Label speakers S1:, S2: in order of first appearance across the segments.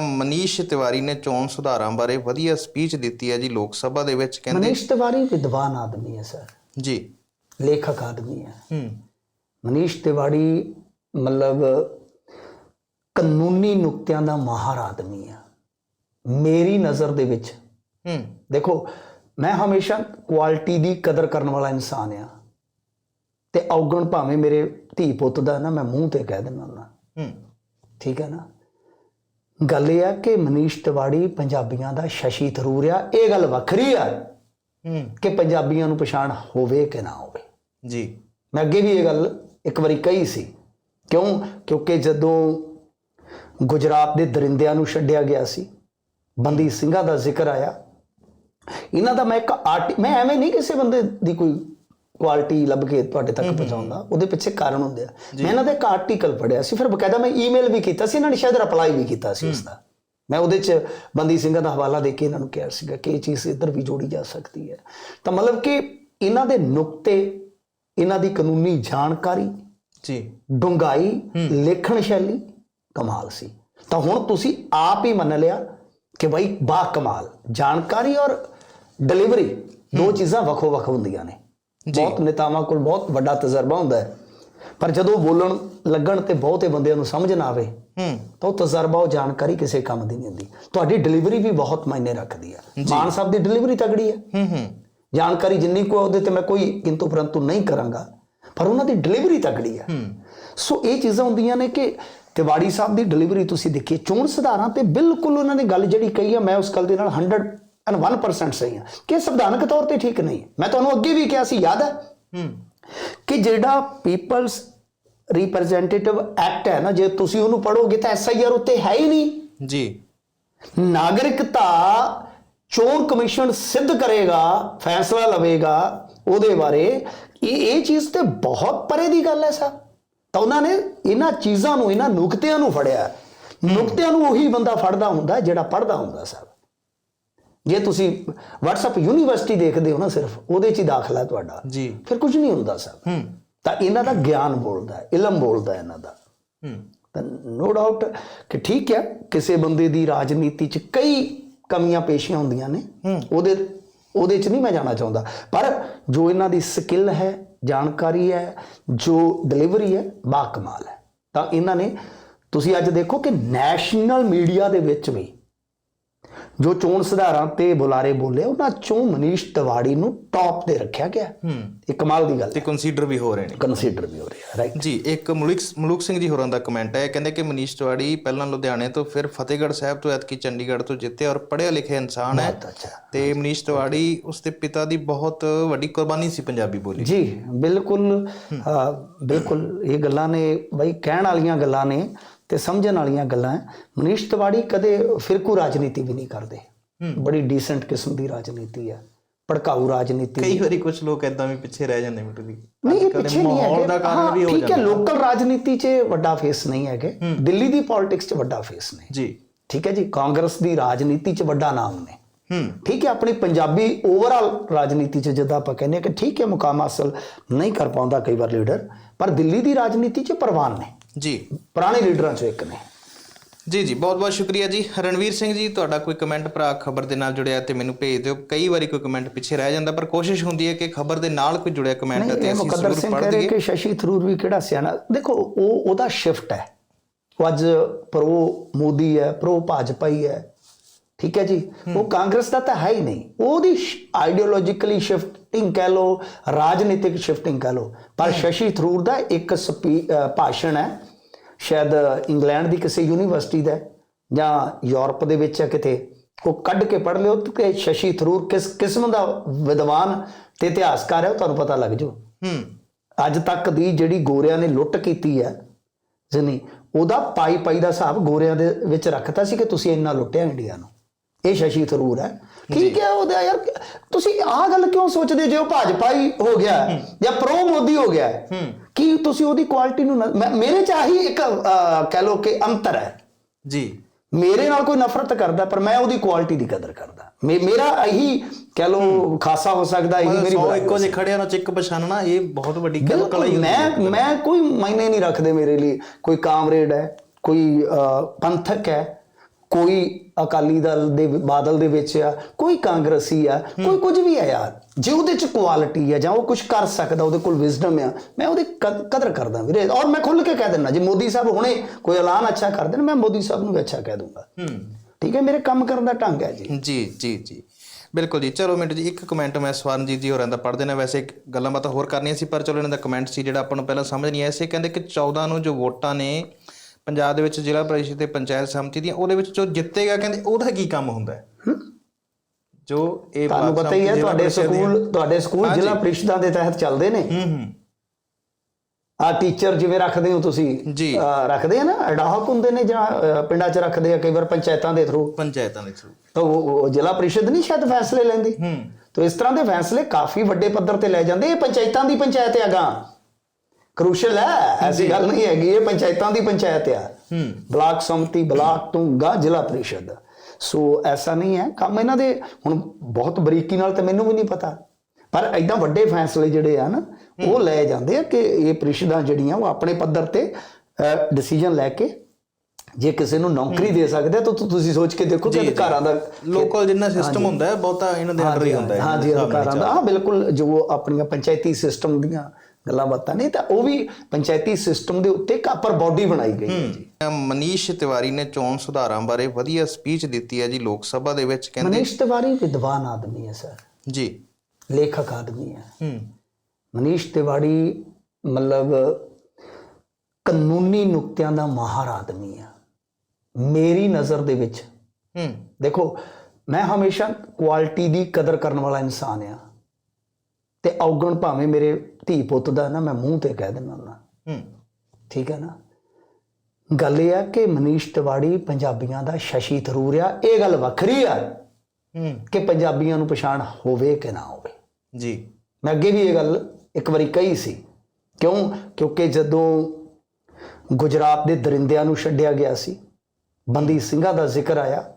S1: ਮਨੀਸ਼ ਤਿਵਾਰੀ ਨੇ ਚੋਣ ਸੁਧਾਰਾਂ ਬਾਰੇ ਵਧੀਆ ਸਪੀਚ ਦਿੱਤੀ ਹੈ ਜੀ ਲੋਕ ਸਭਾ ਦੇ ਵਿੱਚ ਕਹਿੰਦੇ
S2: ਮਨੀਸ਼ ਤਿਵਾਰੀ ਵਿਦਵਾਨ ਆਦਮੀ ਹੈ ਸਰ।
S1: ਜੀ।
S2: ਲੇਖਕ ਆਦਮੀ ਹੈ।
S1: ਹੂੰ।
S2: ਮਨੀਸ਼ ਤਿਵਾੜੀ ਮਤਲਬ ਕਾਨੂੰਨੀ ਨੁਕਤਿਆਂ ਦਾ ਮਾਹਰ ਆਦਮੀ ਹੈ। ਮੇਰੀ ਨਜ਼ਰ ਦੇ ਵਿੱਚ
S1: ਹੂੰ।
S2: ਦੇਖੋ ਮੈਂ ਹਮੇਸ਼ਾ ਕੁਆਲਿਟੀ ਦੀ ਕਦਰ ਕਰਨ ਵਾਲਾ ਇਨਸਾਨ ਆ ਤੇ ਔਗਣ ਭਾਵੇਂ ਮੇਰੇ ਧੀ ਪੁੱਤ ਦਾ ਨਾ ਮੈਂ ਮੂੰਹ ਤੇ ਕਹਿ ਦਿੰਦਾ ਹੁੰਦਾ।
S1: ਹੂੰ।
S2: ਠੀਕ ਹੈ ਨਾ? ਗੱਲ ਇਹ ਆ ਕਿ ਮਨੀਸ਼ ਤਿਵਾੜੀ ਪੰਜਾਬੀਆਂ ਦਾ ਸ਼ਸ਼ੀ ਥਰੂਰ ਆ ਇਹ ਗੱਲ ਵੱਖਰੀ ਆ
S1: ਹੂੰ।
S2: ਕਿ ਪੰਜਾਬੀਆਂ ਨੂੰ ਪਛਾਣ ਹੋਵੇ ਕਿ ਨਾ ਹੋਵੇ।
S1: ਜੀ।
S2: ਮੈਂ ਅੱਗੇ ਵੀ ਇਹ ਗੱਲ ਇੱਕ ਵਾਰੀ ਕਹੀ ਸੀ। ਕਿਉਂ? ਕਿਉਂਕਿ ਜਦੋਂ ਗੁਜਰਾਤ ਦੇ ਦਰਿੰਦਿਆਂ ਨੂੰ ਛੱਡਿਆ ਗਿਆ ਸੀ ਬੰਦੀ ਸਿੰਘਾਂ ਦਾ ਜ਼ਿਕਰ ਆਇਆ। ਇਹਨਾਂ ਦਾ ਮੈਂ ਇੱਕ ਆਰਟੀ ਮੈਂ ਐਵੇਂ ਨਹੀਂ ਕਿਸੇ ਬੰਦੇ ਦੀ ਕੋਈ ਕੁਆਲਿਟੀ ਲੱਭ ਕੇ ਤੁਹਾਡੇ ਤੱਕ ਪਹੁੰਚਾਉਂਦਾ ਉਹਦੇ ਪਿੱਛੇ ਕਾਰਨ ਹੁੰਦੇ ਆ। ਮੈਂ ਇਹਨਾਂ ਦਾ ਇੱਕ ਆਰਟੀਕਲ ਪੜਿਆ ਸੀ ਫਿਰ ਬਕਾਇਦਾ ਮੈਂ ਈਮੇਲ ਵੀ ਕੀਤਾ ਸੀ ਇਹਨਾਂ ਨੇ ਸ਼ਾਇਦ ਰਿਪਲਾਈ ਵੀ ਕੀਤਾ ਸੀ ਉਸ ਦਾ ਮੈਂ ਉਹਦੇ ਚ ਬੰਦੀ ਸਿੰਘਾਂ ਦਾ ਹਵਾਲਾ ਦੇ ਕੇ ਇਹਨਾਂ ਨੂੰ ਕਿਹਾ ਸੀਗਾ ਕਿ ਇਹ ਚੀਜ਼ ਇੱਧਰ ਵੀ ਜੋੜੀ ਜਾ ਸਕਦੀ ਹੈ। ਤਾਂ ਮਤਲਬ ਕਿ ਇਹਨਾਂ ਦੇ ਨੁਕਤੇ ਇਹਨਾਂ ਦੀ ਕਾਨੂੰਨੀ ਜਾਣਕਾਰੀ
S1: ਜੀ।
S2: ਡੁੰਗਾਈ ਲੇਖਣ ਸ਼ੈਲੀ ਕਮਾਲ ਸੀ। ਤਾਂ ਹੁਣ ਤੁਸੀਂ ਆਪ ਹੀ ਮੰਨ ਲਿਆ ਕਿ ਭਾਈ ਬਾ ਕਮਾਲ ਜਾਣਕਾਰੀ ਔਰ ਡਿਲੀਵਰੀ ਦੋ ਚੀਜ਼ਾਂ ਵੱਖੋ ਵੱਖ ਹੁੰਦੀਆਂ ਨੇ। ਬਹੁਤ ਨੇਤਾਵਾਂ ਕੋਲ ਬਹੁਤ ਵੱਡਾ ਤਜਰਬਾ ਹੁੰਦਾ ਹੈ। ਪਰ ਜਦੋਂ ਬੋਲਣ ਲੱਗਣ ਤੇ ਬਹੁਤੇ ਬੰਦਿਆਂ ਨੂੰ ਸਮਝ ਨਾ ਆਵੇ
S1: ਹੂੰ।
S2: ਤਾਂ ਉਹ ਤਜਰਬਾ ਉਹ ਜਾਣਕਾਰੀ ਕਿਸੇ ਕੰਮ ਦੀ ਨਹੀਂ ਹੁੰਦੀ। ਤੁਹਾਡੀ ਡਿਲੀਵਰੀ ਵੀ ਬਹੁਤ ਮਾਇਨੇ ਰੱਖਦੀ ਹੈ। ਮਾਨ ਸਾਹਿਬ ਦੀ ਡਿਲੀਵਰੀ ਤਗੜੀ ਹੈ।
S1: ਹੂੰ ਹੂੰ।
S2: ਜਾਣਕਾਰੀ ਜਿੰਨੀ ਕੋ ਉਹਦੇ ਤੇ ਮੈਂ ਕੋਈ ਕਿੰਤੂ ਪਰੰਤੂ ਨਹੀਂ ਕਰਾਂਗਾ। ਪਰ ਉਹਨਾਂ ਦੀ ਡਿਲੀਵਰੀ ਤਕੜੀ ਹੈ। ਸੋ ਇਹ ਚੀਜ਼ਾਂ ਹੁੰਦੀਆਂ ਨੇ ਕਿ ਤਿਵਾੜੀ ਸਾਹਿਬ ਦੀ ਡਿਲੀਵਰੀ ਤੁਸੀਂ ਦੇਖੀਏ ਚੋਣ ਸੁਧਾਰਾਂ ਤੇ ਬਿਲਕੁਲ ਉਹਨਾਂ ਨੇ ਗੱਲ ਜਿਹੜੀ ਕਹੀ ਹੈ ਮੈਂ ਉਸ ਗੱਲ ਦੇ ਨਾਲ 101% ਸਹੀ ਹਾਂ ਕਿ ਸੰਵਿਧਾਨਕ ਤੌਰ ਤੇ ਠੀਕ ਨਹੀਂ। ਮੈਂ ਤੁਹਾਨੂੰ ਅੱਗੇ ਵੀ ਕਿਹਾ ਸੀ ਯਾਦ ਹੈ? ਕਿ ਜਿਹੜਾ ਪੀਪਲਸ ਰਿਪਰੈਜ਼ੈਂਟੇਟਿਵ ਐਕਟ ਹੈ ਨਾ ਜੇ ਤੁਸੀਂ ਉਹਨੂੰ ਪੜੋਗੇ ਤਾਂ ਐਸਆਈਆਰ ਉੱਤੇ ਹੈ ਹੀ ਨਹੀਂ।
S1: ਜੀ।
S2: ਨਾਗਰਿਕਤਾ ਚੋਣ ਕਮਿਸ਼ਨ ਸਿੱਧ ਕਰੇਗਾ ਫੈਸਲਾ ਲਵੇਗਾ ਉਹਦੇ ਬਾਰੇ। ਇਹ ਇਹ ਚੀਜ਼ ਤੇ ਬਹੁਤ ਪਰੇ ਦੀ ਗੱਲ ਹੈ ਸਰ। ਤਾਂ ਉਹਨਾਂ ਨੇ ਇਹਨਾਂ ਚੀਜ਼ਾਂ ਨੂੰ ਇਹਨਾਂ ਨੁਕਤਿਆਂ ਨੂੰ ਫੜਿਆ। ਨੁਕਤਿਆਂ ਨੂੰ ਉਹੀ ਬੰਦਾ ਫੜਦਾ ਹੁੰਦਾ ਜਿਹੜਾ ਪੜਦਾ ਹੁੰਦਾ ਸਰ। ਜੇ ਤੁਸੀਂ WhatsApp ਯੂਨੀਵਰਸਿਟੀ ਦੇਖਦੇ ਹੋ ਨਾ ਸਿਰਫ ਉਹਦੇ 'ਚ ਹੀ ਦਾਖਲਾ ਤੁਹਾਡਾ।
S1: ਜੀ।
S2: ਫਿਰ ਕੁਝ ਨਹੀਂ ਹੁੰਦਾ ਸਰ।
S1: ਹੂੰ।
S2: ਤਾਂ ਇਹਨਾਂ ਦਾ ਗਿਆਨ ਬੋਲਦਾ ਹੈ ਇਲਮ ਬੋਲਦਾ ਹੈ ਇਹਨਾਂ ਦਾ।
S1: ਹੂੰ।
S2: ਤਾਂ ਨੋ ਡਾਊਟ ਕਿ ਠੀਕ ਹੈ ਕਿਸੇ ਬੰਦੇ ਦੀ ਰਾਜਨੀਤੀ 'ਚ ਕਈ ਕਮੀਆਂ ਪੇਸ਼ੀਆਂ ਹੁੰਦੀਆਂ ਨੇ। ਉਹਦੇ ਉਹਦੇ 'ਚ ਨਹੀਂ ਮੈਂ ਜਾਣਾ ਚਾਹੁੰਦਾ। ਪਰ ਜੋ ਇਹਨਾਂ ਦੀ ਸਕਿੱਲ ਹੈ ਜਾਣਕਾਰੀ ਹੈ ਜੋ ਡਿਲੀਵਰੀ ਹੈ ਬਾ ਕਮਾਲ ਹੈ। ਤਾਂ ਇਹਨਾਂ ਨੇ ਤੁਸੀਂ ਅੱਜ ਦੇਖੋ ਕਿ ਨੈਸ਼ਨਲ ਮੀਡੀਆ ਦੇ ਵਿੱਚ ਵੀ ਜੋ ਚੋਣ ਸੁਧਾਰਾਂ ਤੇ ਬੁਲਾਰੇ ਬੋਲੇ ਉਹਨਾਂ ਚੋਂ ਮਨੀਸ਼ ਤਿਵਾੜੀ ਨੂੰ ਟੌਪ ਤੇ ਰੱਖਿਆ ਗਿਆ।
S1: ਹੂੰ।
S2: ਇਹ ਕਮਾਲ ਦੀ ਗੱਲ
S1: ਤੇ ਕੰਸੀਡਰ ਵੀ ਹੋ ਰਹੇ ਨੇ।
S2: ਕੰਸੀਡਰ ਵੀ ਹੋ ਰਿਹਾ ਰਾਈਟ
S1: ਜੀ ਇੱਕ ਮਲੂਕ ਮਲੂਕ ਸਿੰਘ ਜੀ ਹੋਰਾਂ ਦਾ ਕਮੈਂਟ ਹੈ। ਕਹਿੰਦੇ ਕਿ ਮਨੀਸ਼ ਤਿਵਾੜੀ ਪਹਿਲਾਂ ਲੁਧਿਆਣੇ ਤੋਂ ਫਿਰ ਫਤਿਹਗੜ੍ਹ ਸਾਹਿਬ ਤੋਂ ਐਤਕੀ ਚੰਡੀਗੜ੍ਹ ਤੋਂ ਜਿੱਤੇ ਔਰ ਪੜ੍ਹਿਆ ਲਿਖਿਆ ਇਨਸਾਨ ਹੈ। ਤੇ ਮਨੀਸ਼ ਤਿਵਾੜੀ ਉਸਦੇ ਪਿਤਾ ਦੀ ਬਹੁਤ ਵੱਡੀ ਕੁਰਬਾਨੀ ਸੀ ਪੰਜਾਬੀ ਬੋਲੀ।
S2: ਜੀ ਬਿਲਕੁਲ ਬਿਲਕੁਲ ਇਹ ਗੱਲਾਂ ਨੇ ਬਈ ਕਹਿਣ ਵਾਲੀਆਂ ਗੱਲਾਂ ਨੇ। ਤੇ ਸਮਝਣ ਵਾਲੀਆਂ ਗੱਲਾਂ ਹੈ। ਮਨੀਸ਼ ਤਿਵਾੜੀ ਕਦੇ ਫਿਰਕੂ ਰਾਜਨੀਤੀ ਵੀ ਨਹੀਂ ਕਰਦੇ। ਬੜੀ ਡੀਸੈਂਟ ਕਿਸਮ ਦੀ ਰਾਜਨੀਤੀ ਹੈ। ਭੜਕਾਊ ਰਾਜਨੀਤੀ
S1: ਕਈ ਵਾਰੀ ਕੁਝ ਲੋਕ ਐਦਾਂ ਵੀ ਪਿੱਛੇ ਰਹਿ ਜਾਂਦੇ ਮਿੱਟੂ ਜੀ
S2: ਨਹੀਂ ਪਿੱਛੇ ਨਹੀਂ ਹੈ
S1: ਦਾ ਕਾਰਨ ਵੀ ਹੋ
S2: ਠੀਕ ਹੈ ਲੋਕਲ ਰਾਜਨੀਤੀ 'ਚ ਵੱਡਾ ਫੇਸ ਨਹੀਂ ਹੈਗੇ। ਦਿੱਲੀ ਦੀ ਪੋਲਿਟਿਕਸ 'ਚ ਵੱਡਾ ਫੇਸ ਨੇ।
S1: ਜੀ।
S2: ਠੀਕ ਹੈ ਜੀ ਕਾਂਗਰਸ ਦੀ ਰਾਜਨੀਤੀ 'ਚ ਵੱਡਾ ਨਾਮ ਨੇ। ਠੀਕ ਹੈ ਆਪਣੀ ਪੰਜਾਬੀ ਓਵਰਆਲ ਰਾਜਨੀਤੀ 'ਚ ਜਿੱਦਾਂ ਆਪਾਂ ਕਹਿੰਦੇ ਹਾਂ ਕਿ ਠੀਕ ਹੈ ਮੁਕਾਮ ਹਾਸਲ ਨਹੀਂ ਕਰ ਪਾਉਂਦਾ ਕਈ ਵਾਰ ਲੀਡਰ ਪਰ ਦਿੱਲੀ ਦੀ ਰਾਜਨੀਤੀ 'ਚ ਪ੍ਰਵਾਨ ਨੇ।
S1: ਜੀ।
S2: ਪੁਰਾਣੇ ਲੀਡਰਾਂ 'ਚੋਂ ਇੱਕ ਨੇ।
S1: ਜੀ ਜੀ ਬਹੁਤ ਬਹੁਤ ਸ਼ੁਕਰੀਆ ਜੀ। ਰਣਵੀਰ ਸਿੰਘ ਜੀ ਤੁਹਾਡਾ ਕੋਈ ਕਮੈਂਟ ਭਰਾ ਖਬਰ ਦੇ ਨਾਲ ਜੁੜਿਆ ਤੇ ਮੈਨੂੰ ਭੇਜ ਦਿਓ। ਕਈ ਵਾਰੀ ਕੋਈ ਕਮੈਂਟ ਪਿੱਛੇ ਰਹਿ ਜਾਂਦਾ ਪਰ ਕੋਸ਼ਿਸ਼ ਹੁੰਦੀ ਹੈ ਕਿ ਖਬਰ ਦੇ ਨਾਲ ਕੋਈ ਜੁੜਿਆ ਕਮੈਂਟ ਤੇ ਅਸੀਂ ਜ਼ਰੂਰ ਪੜ੍ਹ ਦਈਏ।
S2: ਕਿ ਸ਼ਸ਼ੀ ਥਰੂਰ ਵੀ ਕਿਹੜਾ ਸਿਆਣਾ? ਦੇਖੋ ਉਹ ਉਹਦਾ ਸ਼ਿਫਟ ਹੈ। ਉਹ ਅੱਜ ਪ੍ਰੋ ਮੋਦੀ ਹੈ ਪ੍ਰੋ ਭਾਜਪਾ ਹੀ ਹੈ। ਠੀਕ ਹੈ ਜੀ? ਉਹ ਕਾਂਗਰਸ ਦਾ ਤਾਂ ਹੈ ਹੀ ਨਹੀਂ। ਉਹਦੀ ਆਈਡੀਓਲੋਜੀਕਲੀ ਸ਼ਿਫਟਿੰਗ ਕਹਿ ਲੋ ਰਾਜਨੀਤਿਕ ਸ਼ਿਫਟਿੰਗ ਕਹਿ ਲੋ ਪਰ ਸ਼ਸ਼ੀ ਥਰੂਰ ਦਾ ਇੱਕ ਭਾਸ਼ਣ ਹੈ। ਸ਼ਾਇਦ ਇੰਗਲੈਂਡ ਦੀ ਕਿਸੇ ਯੂਨੀਵਰਸਿਟੀ ਦਾ ਜਾਂ ਯੂਰਪ ਦੇ ਵਿੱਚ ਹੈ ਕਿਤੇ। ਉਹ ਕੱਢ ਕੇ ਪੜ੍ਹ ਲਿਓ ਕਿ ਸ਼ਸ਼ੀ ਥਰੂਰ ਕਿਸ ਕਿਸਮ ਦਾ ਵਿਦਵਾਨ ਤੇ ਇਤਿਹਾਸਕਾਰ ਹੈ ਉਹ ਤੁਹਾਨੂੰ ਪਤਾ ਲੱਗ ਜੂ
S1: ਹੂੰ
S2: ਅੱਜ ਤੱਕ ਦੀ ਜਿਹੜੀ ਗੋਰਿਆਂ ਨੇ ਲੁੱਟ ਕੀਤੀ ਹੈ ਜਨੀ ਉਹਦਾ ਪਾਈ ਪਾਈ ਦਾ ਹਿਸਾਬ ਗੋਰਿਆਂ ਦੇ ਵਿੱਚ ਰੱਖਤਾ ਸੀ ਕਿ ਤੁਸੀਂ ਇੰਨਾ ਲੁੱਟਿਆ ਇੰਡੀਆ ਨੂੰ। ਇਹ ਸ਼ਸ਼ੀ ਥਰੂਰ ਹੈ। ਠੀਕ ਹੈ ਉਹਦਾ ਯਾਰ ਤੁਸੀਂ ਆਹ ਗੱਲ ਕਿਉਂ ਸੋਚਦੇ ਜੇ? ਉਹ ਭਾਜਪਾ ਹੀ ਹੋ ਗਿਆ ਜਾਂ ਪ੍ਰੋ ਮੋਦੀ ਹੋ ਗਿਆ ਕੀ ਤੁਸੀਂ ਉਹਦੀ ਕੁਆਲਿਟੀ ਨੂੰ ਮੇਰੇ ਚ ਆਹੀ ਇੱਕ ਕਹਿ ਲੋ ਕਿ ਅੰਤਰ ਹੈ।
S1: ਜੀ।
S2: ਮੇਰੇ ਨਾਲ ਕੋਈ ਨਫ਼ਰਤ ਕਰਦਾ ਪਰ ਮੈਂ ਉਹਦੀ ਕੁਆਲਿਟੀ ਦੀ ਕਦਰ ਕਰਦਾ। ਮੇਰਾ ਇਹੀ ਕਹਿ ਲੋ ਖਾਸਾ ਹੋ ਸਕਦਾ ਇਹੀ ਮੇਰੀ
S1: ਸੌ ਇੱਕੋ ਜਿਹੇ ਖੜਿਆਂ ਨੂੰ ਚਿੱਕ ਪਛਾਨਣਾ ਇਹ ਬਹੁਤ ਵੱਡੀ ਗੱਲ ਕਲਾ ਹੀ।
S2: ਮੈਂ ਮੈਂ ਕੋਈ ਮਾਇਨੇ ਨਹੀਂ ਰੱਖਦੇ ਮੇਰੇ ਲਈ। ਕੋਈ ਕਾਮਰੇਡ ਹੈ ਕੋਈ ਪੰਥਕ ਹੈ ਕੋਈ ਅਕਾਲੀ ਦਲ ਦੇ ਬਾਦਲ ਦੇ ਵਿੱਚ ਆ ਕੋਈ ਕਾਂਗਰਸੀ ਆ ਕੋਈ ਕੁਝ ਵੀ ਆ ਯਾਰ। ਜੇ ਉਹਦੇ ਚ ਕੁਆਲਿਟੀ ਆ ਜਾਂ ਉਹ ਕੁਝ ਕਰ ਸਕਦਾ ਉਹਦੇ ਕੋਲ ਵਿਜ਼ਡਮ ਆ ਮੈਂ ਉਹਦੀ ਕਦ- ਕਦਰ ਕਰਦਾ ਵੀਰੇ। ਔਰ ਮੈਂ ਖੁੱਲ ਕੇ ਕਹਿ ਦਿੰਦਾ ਜੇ ਮੋਦੀ ਸਾਹਿਬ ਹੁਣੇ ਕੋਈ ਐਲਾਨ ਅੱਛਾ ਕਰ ਦੇਣ ਮੈਂ ਮੋਦੀ ਸਾਹਿਬ ਨੂੰ ਵੀ ਅੱਛਾ ਕਹਿ ਦੂੰਗਾ।
S1: ਹੂੰ।
S2: ਠੀਕ ਹੈ ਮੇਰੇ ਕੰਮ ਕਰਨ ਦਾ ਢੰਗ ਹੈ ਜੀ।
S1: ਜੀ ਜੀ ਜੀ। ਬਿਲਕੁਲ ਜੀ। ਚਲੋ ਮਿੰਟ ਜੀ ਇੱਕ ਕਮੈਂਟ ਮੈਂ ਸਵਰਨਜੀਤ ਜੀ ਹੋਰਾਂ ਦਾ ਪੜ੍ਹ ਦੇਣਾ ਵੈਸੇ ਇੱਕ ਗੱਲਾਂ ਬਾਤਾਂ ਹੋਰ ਕਰਨੀਆਂ ਸੀ ਪਰ ਚਲੋ ਇਹਨਾਂ ਦਾ ਕਮੈਂਟ ਸੀ ਜਿਹੜਾ ਆਪਾਂ ਨੂੰ ਪਹਿਲਾਂ ਸਮਝ ਨਹੀਂ ਆਇਆ ਸੀ। ਕਹਿੰਦੇ ਕਿ 14 ਨੂੰ ਜੋ ਵੋਟਾਂ ਨੇ ਪੰਜਾਬ ਦੇ ਵਿੱਚ ਜ਼ਿਲ੍ਹਾ ਪਰਿਸ਼ਦ ਤੇ ਪੰਚਾਇਤ ਸਮਿਤੀ ਦੀਆਂ ਉਹਦੇ ਵਿੱਚ ਜੋ ਜਿੱਤੇਗਾ ਕਹਿੰਦੇ ਉਹਦਾ ਕੀ ਕੰਮ ਹੁੰਦਾ ਹੈ? ਜੋ ਇਹ
S2: ਤੁਹਾਨੂੰ ਪਤਾ ਹੀ ਹੈ ਤੁਹਾਡੇ ਸਕੂਲ ਤੁਹਾਡੇ ਸਕੂਲ ਜ਼ਿਲ੍ਹਾ ਪ੍ਰੀਸ਼ਦਾਂ ਦੇ ਤਹਿਤ ਚੱਲਦੇ ਨੇ।
S1: ਹੂੰ ਹੂੰ।
S2: ਆ ਟੀਚਰ ਜਿਵੇਂ ਰੱਖਦੇ ਹੋ ਤੁਸੀਂ
S1: ਜੀ।
S2: ਰੱਖਦੇ ਆ ਨਾ? ਅਡਾਹਕ ਹੁੰਦੇ ਨੇ ਜਾਂ ਪਿੰਡਾਂ 'ਚ ਰੱਖਦੇ ਆ ਕਈ ਵਾਰ ਪੰਚਾਇਤਾਂ ਦੇ ਥਰੂ
S1: ਪੰਚਾਇਤਾਂ ਦੇ ਥਰੂ
S2: ਤਾਂ ਉਹ ਜ਼ਿਲ੍ਹਾ ਪ੍ਰੀਸ਼ਦ ਨਹੀਂ ਸ਼ਾਇਦ ਫੈਸਲੇ ਲੈਂਦੀ?
S1: ਹੂੰ।
S2: ਤਾਂ ਇਸ ਤਰ੍ਹਾਂ ਦੇ ਫੈਸਲੇ ਕਾਫੀ ਵੱਡੇ ਪੱਧਰ ਤੇ ਲੈ ਜਾਂਦੇ ਇਹ ਪੰਚਾਇਤਾਂ ਦੀ ਪੰਚਾਇਤ ਹੈ ਗਾ ਕ੍ਰੂਸ਼ਲ ਹੈ ਐਸੀ ਗੱਲ ਨਹੀਂ ਹੈਗੀ ਇਹ ਪੰਚਾਇਤਾਂ ਦੀ ਪੰਚਾਇਤ ਆ।
S1: ਹੂੰ।
S2: ਬਲਾਕ ਸੰਮਤੀ ਬਲਾਕ ਤੋਂ ਗਾ ਜ਼ਿਲ੍ਹਾ ਪ੍ਰੀਸ਼ਦ। ਸੋ ਐਸਾ ਨਹੀਂ ਹੈ ਕੰਮ ਇਹਨਾਂ ਦੇ ਹੁਣ ਬਹੁਤ ਬਰੀਕੀ ਨਾਲ ਤਾਂ ਮੈਨੂੰ ਵੀ ਨਹੀਂ ਪਤਾ। ਪਰ ਐਦਾਂ ਵੱਡੇ ਫੈਸਲੇ ਜਿਹੜੇ ਆ ਨਾ ਉਹ ਲੈ ਜਾਂਦੇ ਆ ਕਿ ਇਹ ਪ੍ਰੀਸ਼ਦਾਂ ਜਿਹੜੀਆਂ ਉਹ ਆਪਣੇ ਪੱਧਰ ਤੇ ਡਿਸੀਜਨ ਲੈ ਕੇ ਜੇ ਕਿਸੇ ਨੂੰ ਨੌਕਰੀ ਦੇ ਸਕਦੇ ਤੁ- ਤੁਸੀਂ ਸੋਚ ਕੇ ਦੇਖੋ ਕਿ ਅਧਿਕਾਰਾਂ ਦਾ
S1: ਲੋਕਲ ਜਿੰਨਾ ਸਿਸਟਮ ਹੁੰਦਾ ਹੈ ਬਹੁਤਾ ਇਹਨਾਂ ਦੇ ਅੰਡਰ ਹੀ ਹੁੰਦਾ ਹੈ
S2: ਹਾਂ ਜੀ ਅਧਿਕਾਰਾਂ ਦਾ। ਹਾਂ ਬਿਲਕੁਲ ਜੋ ਆਪਣੀਆਂ ਪੰਚਾਇਤੀ ਸਿਸਟਮ ਦੀਆਂ ਗੱਲਾਂ ਬਾਤਾਂ ਨੇ ਤਾਂ ਉਹ ਵੀ ਪੰਚਾਇਤੀ ਸਿਸਟਮ ਦੇ ਉੱਤੇ ਇੱਕ ਅਪਰ ਬਾਡੀ ਬਣਾਈ ਗਈ ਹੈ ਜੀ।
S1: ਮਨੀਸ਼ ਤਿਵਾਰੀ ਨੇ ਚੋਣ ਸੁਧਾਰਾਂ ਬਾਰੇ ਵਧੀਆ ਸਪੀਚ ਦਿੱਤੀ ਹੈ ਜੀ ਲੋਕ ਸਭਾ ਦੇ ਵਿੱਚ ਕਹਿੰਦੇ
S2: ਮਨੀਸ਼ ਤਿਵਾਰੀ ਵਿਦਵਾਨ ਆਦਮੀ ਹੈ ਸਰ।
S1: ਜੀ।
S2: ਲੇਖਕ ਆਦਮੀ ਹੈ।
S1: ਹੂੰ।
S2: ਮਨੀਸ਼ ਤਿਵਾੜੀ ਮਤਲਬ ਕਾਨੂੰਨੀ ਨੁਕਤਿਆਂ ਦਾ ਮਾਹਰ ਆਦਮੀ ਹੈ। ਮੇਰੀ ਨਜ਼ਰ ਦੇ ਵਿੱਚ
S1: ਹੂੰ।
S2: ਦੇਖੋ ਮੈਂ ਹਮੇਸ਼ਾ ਕੁਆਲਿਟੀ ਦੀ ਕਦਰ ਕਰਨ ਵਾਲਾ ਇਨਸਾਨ ਆ ਤੇ ਔਗਣ ਭਾਵੇਂ ਮੇਰੇ ਧੀ ਪੁੱਤ ਦਾ ਨਾ ਮੈਂ ਮੂੰਹ ਤੇ ਕਹਿ ਦਿੰਦਾ ਹੁੰਦਾ।
S1: ਹੂੰ।
S2: ਠੀਕ ਹੈ ਨਾ? ਗੱਲ ਇਹ ਆ ਕਿ ਮਨੀਸ਼ ਤਿਵਾੜੀ ਪੰਜਾਬੀਆਂ ਦਾ ਸ਼ਸ਼ੀ ਥਰੂਰ ਆ ਇਹ ਗੱਲ ਵੱਖਰੀ ਆ
S1: ਹੂੰ।
S2: ਕਿ ਪੰਜਾਬੀਆਂ ਨੂੰ ਪਛਾਣ ਹੋਵੇ ਕਿ ਨਾ ਹੋਵੇ।
S1: ਜੀ।
S2: ਮੈਂ ਅੱਗੇ ਵੀ ਇਹ ਗੱਲ ਇੱਕ ਵਾਰੀ ਕਹੀ ਸੀ। ਕਿਉਂ? ਕਿਉਂਕਿ ਜਦੋਂ ਗੁਜਰਾਤ ਦੇ ਦਰਿੰਦਿਆਂ ਨੂੰ ਛੱਡਿਆ ਗਿਆ ਸੀ ਬੰਦੀ ਸਿੰਘਾਂ ਦਾ ਜ਼ਿਕਰ ਆਇਆ।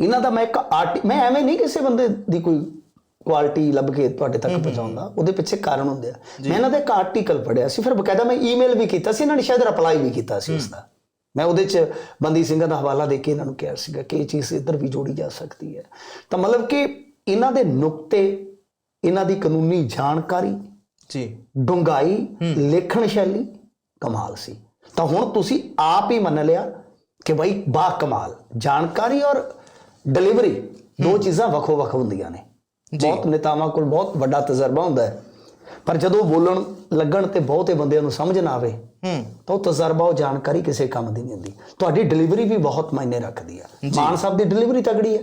S2: ਇਹਨਾਂ ਦਾ ਮੈਂ ਇੱਕ ਆਰਟੀ ਮੈਂ ਐਵੇਂ ਨਹੀਂ ਕਿਸੇ ਬੰਦੇ ਦੀ ਕੋਈ ਕੁਆਲਿਟੀ ਲੱਭ ਕੇ ਤੁਹਾਡੇ ਤੱਕ ਪਹੁੰਚਾਉਂਦਾ ਉਹਦੇ ਪਿੱਛੇ ਕਾਰਨ ਹੁੰਦੇ ਆ। ਮੈਂ ਇਹਨਾਂ ਦਾ ਇੱਕ ਆਰਟੀਕਲ ਪੜਿਆ ਸੀ ਫਿਰ ਬਕਾਇਦਾ ਮੈਂ ਈਮੇਲ ਵੀ ਕੀਤਾ ਸੀ ਇਹਨਾਂ ਨੇ ਸ਼ਾਇਦ ਰਿਪਲਾਈ ਵੀ ਕੀਤਾ ਸੀ ਉਸ ਦਾ ਮੈਂ ਉਹਦੇ ਚ ਬੰਦੀ ਸਿੰਘਾਂ ਦਾ ਹਵਾਲਾ ਦੇ ਕੇ ਇਹਨਾਂ ਨੂੰ ਕਿਹਾ ਸੀਗਾ ਕਿ ਇਹ ਚੀਜ਼ ਇੱਧਰ ਵੀ ਜੋੜੀ ਜਾ ਸਕਦੀ ਹੈ। ਤਾਂ ਮਤਲਬ ਕਿ ਇਹਨਾਂ ਦੇ ਨੁਕਤੇ ਇਹਨਾਂ ਦੀ ਕਾਨੂੰਨੀ ਜਾਣਕਾਰੀ
S1: ਜੀ।
S2: ਡੁੰਗਾਈ ਲੇਖਣ ਸ਼ੈਲੀ ਕਮਾਲ ਸੀ। ਤਾਂ ਹੁਣ ਤੁਸੀਂ ਆਪ ਹੀ ਮੰਨ ਲਿਆ ਕਿ ਭਾਈ ਬਾ ਕਮਾਲ ਜਾਣਕਾਰੀ ਔਰ ਡਿਲੀਵਰੀ ਦੋ ਚੀਜ਼ਾਂ ਵੱਖੋ ਵੱਖ ਹੁੰਦੀਆਂ ਨੇ। ਬਹੁਤ ਨੇਤਾਵਾਂ ਕੋਲ ਬਹੁਤ ਵੱਡਾ ਤਜਰਬਾ ਹੁੰਦਾ ਹੈ। ਪਰ ਜਦੋਂ ਬੋਲਣ ਲੱਗਣ ਤੇ ਬਹੁਤੇ ਬੰਦਿਆਂ ਨੂੰ ਸਮਝ ਨਾ ਆਵੇ
S1: ਹੂੰ।
S2: ਤਾਂ ਉਹ ਤਜਰਬਾ ਉਹ ਜਾਣਕਾਰੀ ਕਿਸੇ ਕੰਮ ਦੀ ਨਹੀਂ ਹੁੰਦੀ। ਤੁਹਾਡੀ ਡਿਲੀਵਰੀ ਵੀ ਬਹੁਤ ਮਾਇਨੇ ਰੱਖਦੀ ਆ। ਮਾਨ ਸਾਹਿਬ ਦੀ ਡਿਲੀਵਰੀ ਤਗੜੀ ਹੈ।